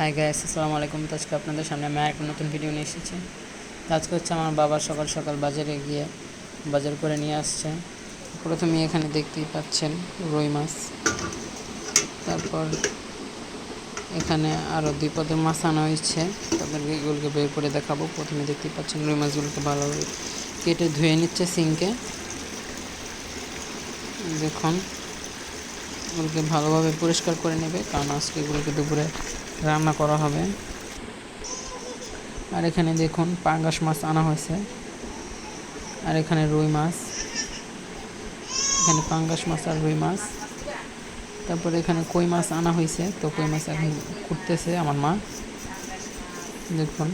Hi guys আসসালামু আলাইকুম। তো আজকে আপনাদের সামনে আমি একটা নতুন ভিডিও নিয়ে এসেছি। আজকে হচ্ছে আমার বাবা সকাল সকাল বাজারে গিয়ে বাজার করে নিয়ে আসছে। প্রথমে এখানে দেখতেই পাচ্ছেন রুই মাছ। তারপর এখানে আরও দুই পদের মাছ আনা হয়েছে। তাদেরকে এগুলোকে বের করে দেখাবো। প্রথমে দেখতেই পাচ্ছেন রুই মাছগুলোকে ভালোভাবে কেটে ধুয়ে নিচ্ছে সিঙ্কে দেখুন, এগুলোকে ভালোভাবে পরিষ্কার করে নেবে। কারণ আজকে এগুলোকে দুপুরে রান্না করা হবে। আর এখানে দেখুন পাঙ্গাস মাছ আনা হয়েছে। আর এখানে রুই মাছ। এখানে পাঙ্গাস মাছ আর রুই মাছ। তারপরে এখানে কই মাছ আনা হয়েছে। তো কই মাছ এখন কুটতেছে আমার মা। দেখুন।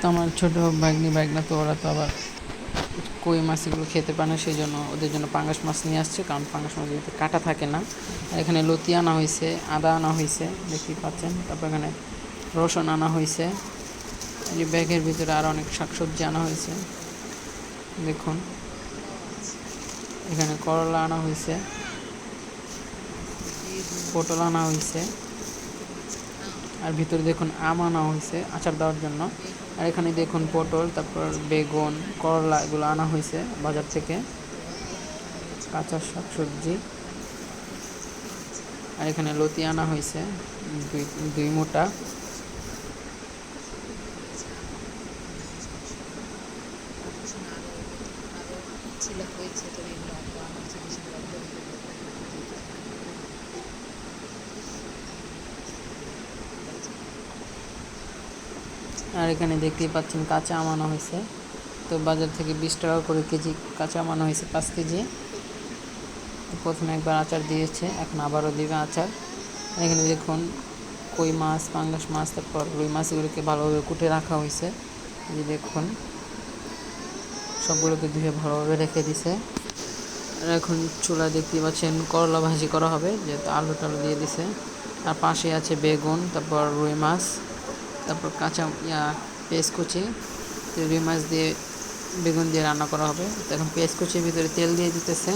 তো আমার ছোটো বাইকনি বাইকনা তো ওরা তো আবার কই মাছ এগুলো খেতে পারে না, সেই জন্য ওদের জন্য পাঙ্গাস মাছ নিয়ে আসছে, কারণ পাঙ্গাস মাছ যেহেতু কাটা থাকে না। আর এখানে লতি আনা হয়েছে, আদা আনা হয়েছে, দেখতেই পাচ্ছেন। তারপর এখানে রসুন আনা হয়েছে। এই যে ব্যাগের ভিতরে আরও অনেক শাকসবজি আনা হয়েছে। দেখুন। এখানে করলা আনা হয়েছে। পটল আনা হয়েছে। আর ভিতরে দেখুন আম আনা হয়েছে আচার দেওয়ার জন্য। আর এখানে দেখুন পটল, তারপর বেগুন, করলা, এগুলো আনা হয়েছে বাজার থেকে। কাঁচা শাক সবজি। আর এখানে লতি আনা হয়েছে, দুই দুই মোটা। হয়েছে এগুলো অল্প আমার জিনিসগুলো অল্প আর এখানে দেখতেই পাচ্ছেন কাঁচা আম আনা হয়েছে। তো বাজার থেকে বিশ টাকা করে কেজি কাঁচা আম আনা হয়েছে পাঁচ কেজি। তো প্রথমে একবার আচার দিয়েছে, এখন আবারও দিবে আচার। এখানে দেখুন কই মাছ, পাঙ্গাস মাছ, তারপর রুই মাছ, এগুলোকে ভালোভাবে কুটে রাখা হয়েছে। যে দেখুন, সবগুলোকে ধুয়ে ভালোভাবে রেখে দিছে। আর এখন চুলা দেখতে পাচ্ছেন করলা ভাজি করা হবে, যেহেতু আলু টালু দিয়ে দিছে। আর পাশে আছে বেগুন, তারপর রুই মাছ। তারপর কাঁচা ইয়া পেঁয়াজ কুচি রুই মাছ দিয়ে বেগুন দিয়ে রান্না করা হবে। এখন পেঁয়াজ কুচির ভিতরে তেল দিয়ে দিতেছে।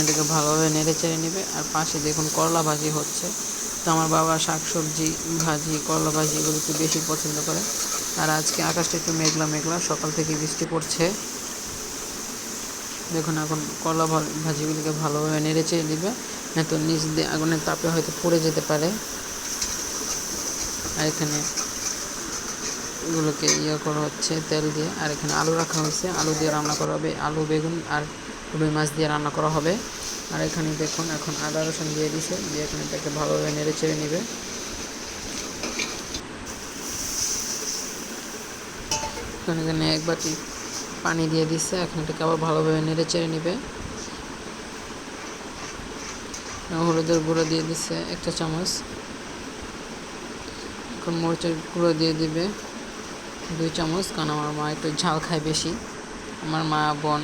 এটাকে ভালোভাবে নেড়ে চেড়ে নেবে। আর পাশে দেখুন করলা ভাজি হচ্ছে। তো আমার বাবা শাক সবজি ভাজি, করলা ভাজি এগুলো একটু বেশি পছন্দ করে। আর আজকে আকাশটা একটু মেঘলা মেঘলা, সকাল থেকে বৃষ্টি পড়ছে। দেখুন এখন করলা ভাজিগুলিকে ভালোভাবে নেড়ে চেড়ে দিবে না তো নিচ দিয়ে আগুনের তাপে হয়তো পড়ে যেতে পারে। আর এখানে এগুলোকে ইয়ে করা হচ্ছে, তেল দিয়ে। আর এখানে আলু রাখা হয়েছে। আলু দিয়ে রান্না করা হবে। আলু, বেগুন আর রুই মাছ দিয়ে রান্না করা হবে। আর এখানে দেখুন, এখন আদা রসুন দিয়ে দিছে। দিয়ে এখানে তাকে ভালোভাবে নেড়ে চেড়ে নেবে। এখন এক বাটি পানি দিয়ে দিচ্ছে এখন এটাকে আবার ভালোভাবে নেড়ে চেড়ে নেবে। হলুদের গুঁড়ো দিয়ে দিচ্ছে একটা চামচ। এখন মরিচের গুঁড়ো দিয়ে দিবে। দুই চামচ, কারণ আমার মা একটু ঝাল খায় বেশি। আমার মা, বোন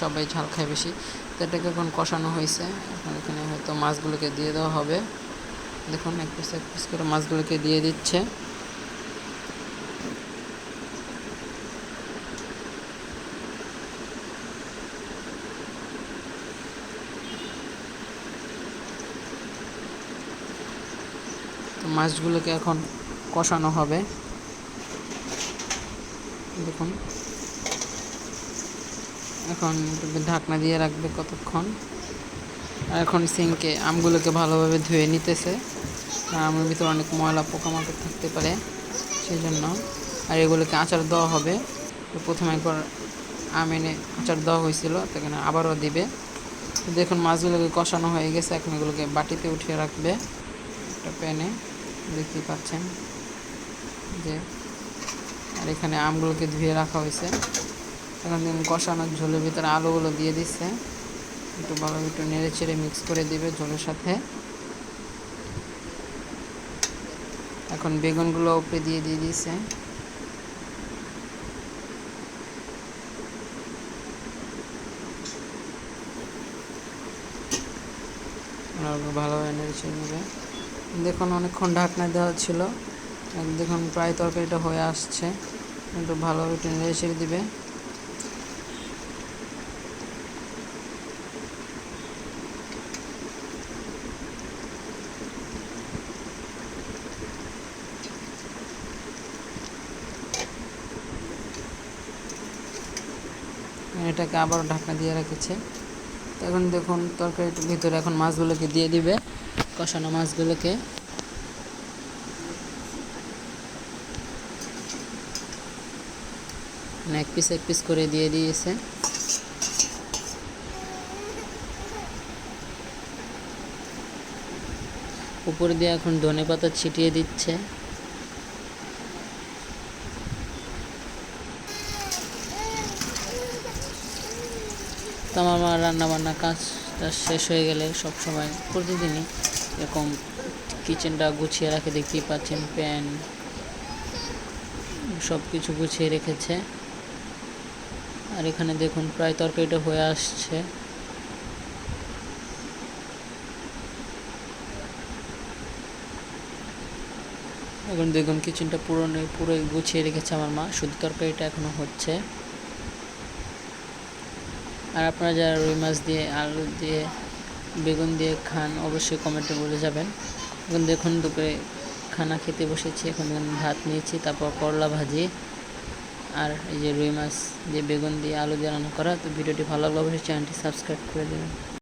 সবাই ঝাল খায় বেশি। তো এটাকে এখন কষানো হয়েছে। এখন এখানে হয়তো মাছগুলোকে দিয়ে দেওয়া হবে। দেখুন, এক পিস এক পিস করে মাছগুলোকে দিয়ে দিচ্ছে। মাছগুলোকে এখন কষানো হবে। দেখুন। এখন ঢাকনা দিয়ে রাখবে কতক্ষণ। আর এখন সিঙ্কে আমগুলোকে ভালোভাবে ধুয়ে নিতেছে। আমের ভিতরে অনেক ময়লা পোকামাকড় থাকতে পারে সেই জন্য আর এগুলোকে আচার দেওয়া হবে। প্রথমে একবার আম এনে আচার দেওয়া হয়েছিল, তো এখানে আবারও দিবে। দেখুন, মাছগুলোকে কষানো হয়ে গেছে। এখন এগুলোকে বাটিতে উঠিয়ে রাখবে একটা প্যানে। দেখতেই পাচ্ছেন যে, আর এখানে আমগুলোকে ধুয়ে রাখা হয়েছে। এখন কষানোর ঝোলের ভিতরে আলুগুলো দিয়ে দিচ্ছে। একটু ভালো একটু নেড়ে চেড়ে মিক্স করে দিবে ঝোলের সাথে। এখন বেগুনগুলো উপরে দিয়ে দিয়ে ওগুলো ভালোভাবে নেড়ে চেড়ে নেবে। দেখুন, অনেকক্ষণ ঢাকনায় দেওয়া ছিল। দেখুন, প্রায় তরকারিটা হয়ে আসছে। একটু ভালোভাবে টেনে এসে দিবে। এটাকে আবার ঢাকনা দিয়ে রেখেছে। এখন দেখুন, তরকারির ভিতরে এখন মাছগুলোকে দিয়ে দিবে। কষানো মাছগুলোকে। মানে এক পিস এক পিস করে দিয়ে দিয়েছে। উপরে দিয়ে এখন ধনে পাতা ছিটিয়ে দিচ্ছে। তো আমার মা রান্না বান্না কাজটা শেষ হয়ে গেলে সব সময় প্রতিদিনই এরকম কিচেনটা গুছিয়ে রাখে দেখতেই পাচ্ছেন প্যান সব কিছু গুছিয়ে রেখেছে। আর এখানে দেখুন, প্রায় তরকারিটা হয়ে আসছে। এখন দেখুন কিচেনটা পুরো পুরো গুছিয়ে রেখেছে আমার মা, শুধু তরকারিটা এখনও হচ্ছে। আর আপনারা যারা রুই মাছ দিয়ে, আলু দিয়ে বেগুন দিয়ে খান, অবশ্যই কমেন্টে বলে যাবেন। এখন দেখুন দুপুরে খানা খেতে বসেছি, এখন ভাত নিয়েছি, তারপর করলা ভাজি আর এই যে রুই মাছ যে বেগুন দিয়ে আলু দিয়ে রান্না করা। তো ভিডিওটি ভালো লাগলে অবশ্যই চ্যানেলটি সাবস্ক্রাইব করে দেবেন।